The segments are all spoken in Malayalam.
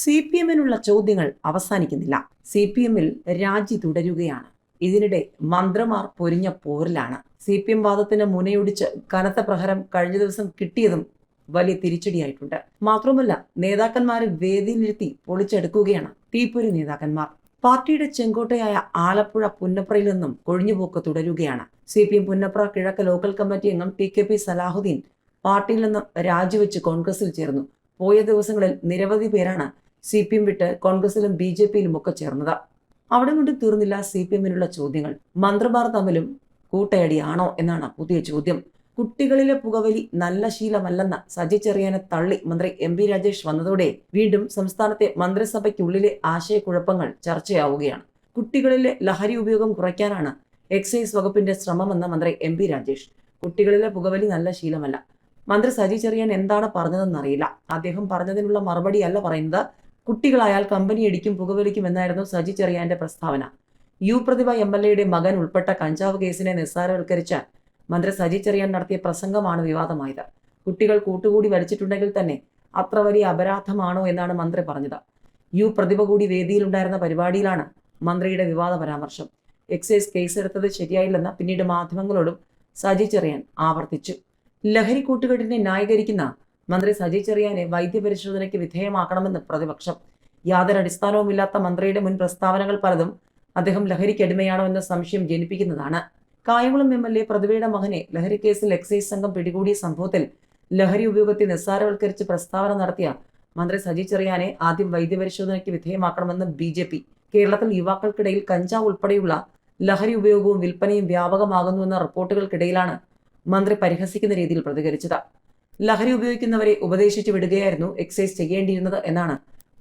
സി പി എമ്മിനുള്ള ചോദ്യങ്ങൾ അവസാനിക്കുന്നില്ല. സി പി എമ്മിൽ രാജി തുടരുകയാണ്. ഇതിനിടെ മന്ത്രമാർ പൊരിഞ്ഞ പോരിലാണ്. സി പി എം വാദത്തിന് മുനയൊടിച്ച് കനത്ത പ്രഹരം കഴിഞ്ഞ ദിവസം കിട്ടിയതും വലിയ തിരിച്ചടിയായിട്ടുണ്ട്. മാത്രമല്ല നേതാക്കന്മാരെ വേദിയിലിരുത്തി പൊളിച്ചെടുക്കുകയാണ് തീപ്പൊരി നേതാക്കന്മാർ. പാർട്ടിയുടെ ചെങ്കോട്ടയായ ആലപ്പുഴ പുന്നപ്രയിൽ നിന്നും കൊഴിഞ്ഞുപോക്ക് തുടരുകയാണ്. സി പി എം പുന്നപ്ര കിഴക്ക് ലോക്കൽ കമ്മിറ്റി അംഗം ടി കെ പി സലാഹുദ്ദീൻ പാർട്ടിയിൽ നിന്നും രാജിവെച്ച് കോൺഗ്രസിൽ ചേർന്നു. പോയ ദിവസങ്ങളിൽ നിരവധി പേരാണ് സി പി എം വിട്ട് കോൺഗ്രസിലും ബി ജെ പിയിലും ഒക്കെ ചേർന്നത്. അവിടെ കൊണ്ട് തീർന്നില്ല സി പി എമ്മിനുള്ള ചോദ്യങ്ങൾ. മന്ത്രിമാർ തമ്മിലും കൂട്ടയടിയാണോ എന്നാണ് പുതിയ ചോദ്യം. കുട്ടികളിലെ പുകവലി നല്ല ശീലമല്ലെന്ന സജി ചെറിയാനെ തള്ളി മന്ത്രി എം പി രാജേഷ് വന്നതോടെ വീണ്ടും സംസ്ഥാനത്തെ മന്ത്രിസഭയ്ക്കുള്ളിലെ ആശയക്കുഴപ്പങ്ങൾ ചർച്ചയാവുകയാണ്. കുട്ടികളിലെ ലഹരി ഉപയോഗം കുറയ്ക്കാനാണ് എക്സൈസ് വകുപ്പിന്റെ ശ്രമമെന്ന മന്ത്രി എം പി രാജേഷ്. കുട്ടികളിലെ പുകവലി നല്ല ശീലമല്ല. മന്ത്രി സജി ചെറിയാൻ എന്താണ് പറഞ്ഞതെന്നറിയില്ല. അദ്ദേഹം പറഞ്ഞതിനുള്ള മറുപടിയല്ല പറയുന്നത്. കുട്ടികളായാൽ കമ്പനി അടിക്കും പുകവലിക്കും എന്നായിരുന്നു സജി ചെറിയാന്റെ പ്രസ്താവന. യു പ്രതിഭ എം എൽ എയുടെ മകൻ ഉൾപ്പെട്ട കഞ്ചാവ് കേസിനെ നിസ്സാരവൽക്കരിച്ച മന്ത്രി സജി ചെറിയാൻ നടത്തിയ പ്രസംഗമാണ് വിവാദമായത്. കുട്ടികൾ കൂട്ടുകൂടി വലിച്ചിട്ടുണ്ടെങ്കിൽ തന്നെ അത്ര വലിയ അപരാധമാണോ എന്നാണ് മന്ത്രി പറഞ്ഞത്. യു പ്രതിഭ കൂടി വേദിയിലുണ്ടായിരുന്ന പരിപാടിയിലാണ് മന്ത്രിയുടെ വിവാദ പരാമർശം. എക്സൈസ് കേസെടുത്തത് ശരിയായില്ലെന്ന് പിന്നീട് മാധ്യമങ്ങളോടും സജി ചെറിയാൻ ആവർത്തിച്ചു. ലഹരി കൂട്ടുകെട്ടിനെ ന്യായീകരിക്കുന്ന മന്ത്രി സജി ചെറിയാനെ വൈദ്യപരിശോധനയ്ക്ക് വിധേയമാക്കണമെന്ന് പ്രതിപക്ഷം. യാതൊരു അടിസ്ഥാനവുമില്ലാത്ത മന്ത്രിയുടെ മുൻ പ്രസ്താവനകൾ പലതും അദ്ദേഹം ലഹരിക്കടിമയാണോ എന്ന സംശയം ജനിപ്പിക്കുന്നതാണ്. കായംകുളം എം എൽ എ പ്രതിഭയുടെ മകനെ ലഹരി കേസിൽ എക്സൈസ് സംഘം പിടികൂടിയ സംഭവത്തിൽ ലഹരി ഉപയോഗത്തെ നിസ്സാരവൽക്കരിച്ച് പ്രസ്താവന നടത്തിയ മന്ത്രി സജി ചെറിയാനെ ആദ്യം വൈദ്യപരിശോധനയ്ക്ക് വിധേയമാക്കണമെന്ന് ബി ജെ പി. കേരളത്തിൽ യുവാക്കൾക്കിടയിൽ കഞ്ചാവ് ഉൾപ്പെടെയുള്ള ലഹരി ഉപയോഗവും വിൽപ്പനയും വ്യാപകമാകുന്നുവെന്ന റിപ്പോർട്ടുകൾക്കിടയിലാണ് മന്ത്രി പരിഹസിക്കുന്ന രീതിയിൽ പ്രതികരിച്ചത്. ലഹരി ഉപയോഗിക്കുന്നവരെ ഉപദേശിച്ചു വിടുകയായിരുന്നു എക്സൈസ് ചെയ്യേണ്ടിയിരുന്നത് എന്നാണ്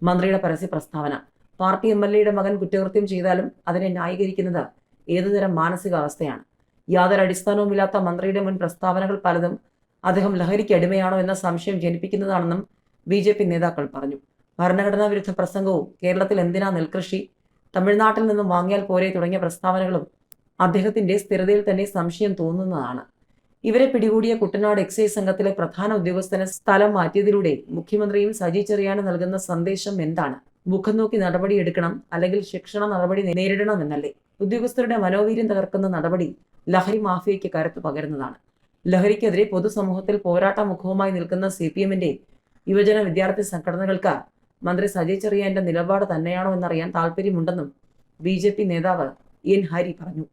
മന്ത്രിയുടെ പരസ്യ പ്രസ്താവന. പാർട്ടി എം എൽ എയുടെ മകൻ കുറ്റകൃത്യം ചെയ്താലും അതിനെ ന്യായീകരിക്കുന്നത് ഏതുതരം മാനസികാവസ്ഥയാണ്? യാതൊരു അടിസ്ഥാനവുമില്ലാത്ത മന്ത്രിയുടെ മുൻ പ്രസ്താവനകൾ പലതും അദ്ദേഹം ലഹരിക്ക് അടിമയാണോ എന്ന സംശയം ജനിപ്പിക്കുന്നതാണെന്നും ബി ജെ പി നേതാക്കൾ പറഞ്ഞു. ഭരണഘടനാ വിരുദ്ധ പ്രസംഗവും കേരളത്തിൽ എന്തിനാ നെൽകൃഷി? തമിഴ്നാട്ടിൽ നിന്നും വാങ്ങിയാൽ പോരെ തുടങ്ങിയ പ്രസ്താവനകളും അദ്ദേഹത്തിന്റെ സ്ഥിരതയിൽ തന്നെ സംശയം തോന്നുന്നതാണ്. ഇവരെ പിടികൂടിയ കുട്ടനാട് എക്സൈസ് സംഘത്തിലെ പ്രധാന ഉദ്യോഗസ്ഥനെ സ്ഥലം മാറ്റിയതിലൂടെ മുഖ്യമന്ത്രിയും സജി ചെറിയാനും നൽകുന്ന സന്ദേശം എന്താണ്? മുഖം നോക്കി നടപടി എടുക്കണം അല്ലെങ്കിൽ ശിക്ഷണ നടപടി നേരിടണമെന്നല്ലേ? ഉദ്യോഗസ്ഥരുടെ മനോവീര്യം തകർക്കുന്ന നടപടി ലഹരി മാഫിയയ്ക്ക് കരുത്ത് പകരുന്നതാണ്. ലഹരിക്കെതിരെ പൊതുസമൂഹത്തിൽ പോരാട്ട മുഖവുമായി നിൽക്കുന്ന സി പി എമ്മിന്റെ യുവജന വിദ്യാർത്ഥി സംഘടനകൾക്ക് മന്ത്രി സജി ചെറിയാന്റെ നിലപാട് തന്നെയാണോ എന്നറിയാൻ താല്പര്യമുണ്ടെന്നും ബി നേതാവ് എൻ ഹരി പറഞ്ഞു.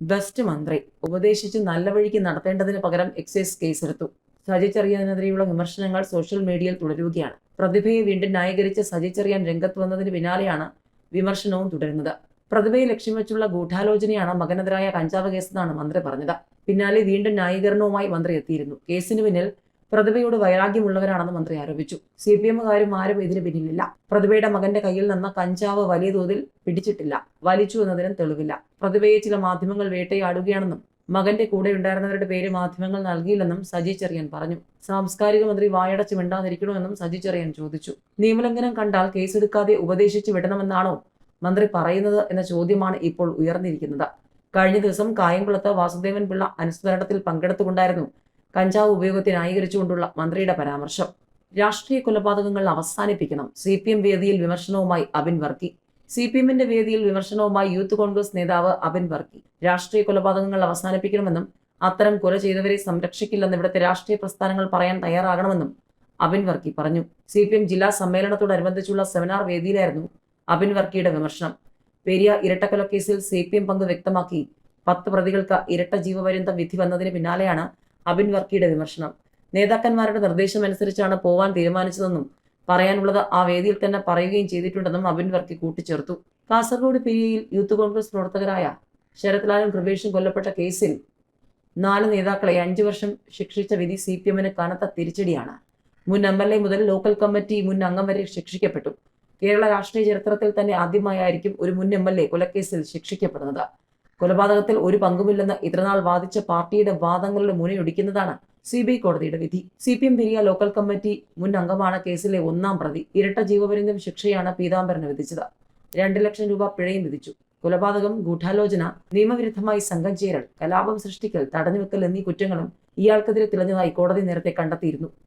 ബെസ്റ്റ് മന്ത്രി. ഉപദേശിച്ച് നല്ല വഴിക്ക് നടത്തേണ്ടതിന് പകരം എക്സൈസ് കേസെടുത്തു. സജി ചെറിയാനെതിരെയുള്ള വിമർശനങ്ങൾ സോഷ്യൽ മീഡിയയിൽ തുടരുകയാണ്. പ്രതിഭയെ വീണ്ടും ന്യായീകരിച്ച് സജി ചെറിയാൻ രംഗത്ത് വന്നതിന് പിന്നാലെയാണ് വിമർശനവും തുടരുന്നത്. പ്രതിഭയെ ലക്ഷ്യം വെച്ചുള്ള ഗൂഢാലോചനയാണ് മകനെതിരായ കഞ്ചാവ് കേസെന്നാണ് മന്ത്രി പറഞ്ഞത്. പിന്നാലെ വീണ്ടും ന്യായീകരണവുമായി മന്ത്രി എത്തിയിരുന്നു. കേസിന് പിന്നിൽ പ്രതിഭയോട് വൈരാഗ്യമുള്ളവരാണെന്ന് മന്ത്രി ആരോപിച്ചു. സി പി എമ്മുകാരും ആരും ഇതിന് പിന്നിലില്ല. പ്രതിഭയുടെ മകന്റെ കയ്യിൽ നിന്ന് കഞ്ചാവ് വലിയ തോതിൽ പിടിച്ചിട്ടില്ല. വലിച്ചു എന്നതിനും തെളിവില്ല. പ്രതിഭയെ ചില മാധ്യമങ്ങൾ വേട്ടയാടുകയാണെന്നും മകന്റെ കൂടെ ഉണ്ടായിരുന്നവരുടെ പേര് മാധ്യമങ്ങൾ നൽകിയില്ലെന്നും സജി ചെറിയൻ പറഞ്ഞു. സാംസ്കാരിക മന്ത്രി വായടച്ച് മിണ്ടാതിരിക്കണമെന്നും സജി ചെറിയൻ ചോദിച്ചു. നിയമലംഘനം കണ്ടാൽ കേസെടുക്കാതെ ഉപദേശിച്ചു വിടണമെന്നാണോ മന്ത്രി പറയുന്നത് എന്ന ചോദ്യമാണ് ഇപ്പോൾ ഉയർന്നിരിക്കുന്നത്. കഴിഞ്ഞ ദിവസം കായംകുളത്ത് വാസുദേവൻ പിള്ള അനുസ്മരണത്തിൽ പങ്കെടുത്തുകൊണ്ടായിരുന്നു കഞ്ചാവ് ഉപയോഗത്തെ ന്യായീകരിച്ചുകൊണ്ടുള്ള മന്ത്രിയുടെ പരാമർശം. രാഷ്ട്രീയ കൊലപാതകങ്ങൾ അവസാനിപ്പിക്കണം. സി പി എം വേദിയിൽ വിമർശനവുമായി അബിൻ വർക്കി. സി പി എമ്മിന്റെ വേദിയിൽ വിമർശനവുമായി യൂത്ത് കോൺഗ്രസ് നേതാവ് അബിൻ വർക്കി. രാഷ്ട്രീയ കൊലപാതകങ്ങൾ അവസാനിപ്പിക്കണമെന്നും അത്തരം കൊല ചെയ്തവരെ സംരക്ഷിക്കില്ലെന്ന് ഇവിടുത്തെ രാഷ്ട്രീയ പ്രസ്ഥാനങ്ങൾ പറയാൻ തയ്യാറാകണമെന്നും അബിൻ വർക്കി പറഞ്ഞു. സി പി എം ജില്ലാ സമ്മേളനത്തോടനുബന്ധിച്ചുള്ള സെമിനാർ വേദിയിലായിരുന്നു അബിൻ വർക്കിയുടെ വിമർശനം. പെരിയ ഇരട്ടക്കൊലക്കേസിൽ സി പി എം പങ്ക് വ്യക്തമാക്കി. പത്ത് പ്രതികൾക്ക് ഇരട്ട ജീവപര്യന്തം വിധി വന്നതിന് പിന്നാലെയാണ് അബിൻ വർക്കിയുടെ വിമർശനം. നേതാക്കന്മാരുടെ നിർദ്ദേശമനുസരിച്ചാണ് പോവാൻ തീരുമാനിച്ചതെന്നും പറയാനുള്ളത് ആ വേദിയിൽ തന്നെ പറയുകയും ചെയ്തിട്ടുണ്ടെന്നും അബിൻ വർക്കി കൂട്ടിച്ചേർത്തു. കാസർഗോഡ് പിരിയയിൽ യൂത്ത് കോൺഗ്രസ് പ്രവർത്തകരായ ശരത്ലാലും കൃപേഷും കൊല്ലപ്പെട്ട കേസിൽ നാല് നേതാക്കളെ അഞ്ചു വർഷം ശിക്ഷിച്ച വിധി സി പി എമ്മിന് കനത്ത തിരിച്ചടിയാണ്. മുൻ എം എൽ എ മുതൽ ലോക്കൽ കമ്മിറ്റി മുൻ അംഗം വരെ ശിക്ഷിക്കപ്പെട്ടു. കേരള രാഷ്ട്രീയ ചരിത്രത്തിൽ തന്നെ ആദ്യമായായിരിക്കും ഒരു മുൻ എം എൽ എ കൊലക്കേസിൽ ശിക്ഷിക്കപ്പെടുന്നത്. കൊലപാതകത്തിൽ ഒരു പങ്കുമില്ലെന്ന് ഇത്രനാൾ വാദിച്ച പാർട്ടിയുടെ വാദങ്ങളുടെ മുനയൊടിക്കുന്നതാണ് സി ബി ഐ കോടതിയുടെ വിധി. C P M Periya local committee മുൻ അംഗമാണ് കേസിലെ ഒന്നാം പ്രതി. ഇരട്ട ജീവപര്യന്തം ശിക്ഷയാണ് പീതാംബരന് വിധിച്ചത്. രണ്ട് ലക്ഷം രൂപ പിഴയും വിധിച്ചു. കൊലപാതകം ഗൂഢാലോചന നിയമവിരുദ്ധമായി സംഘം ചേരൽ കലാപം സൃഷ്ടിക്കൽ തടഞ്ഞുവെക്കൽ എന്നീ കുറ്റങ്ങളും ഇയാൾക്കെതിരെ തെളിഞ്ഞതായി കോടതി നേരത്തെ കണ്ടെത്തിയിരുന്നു.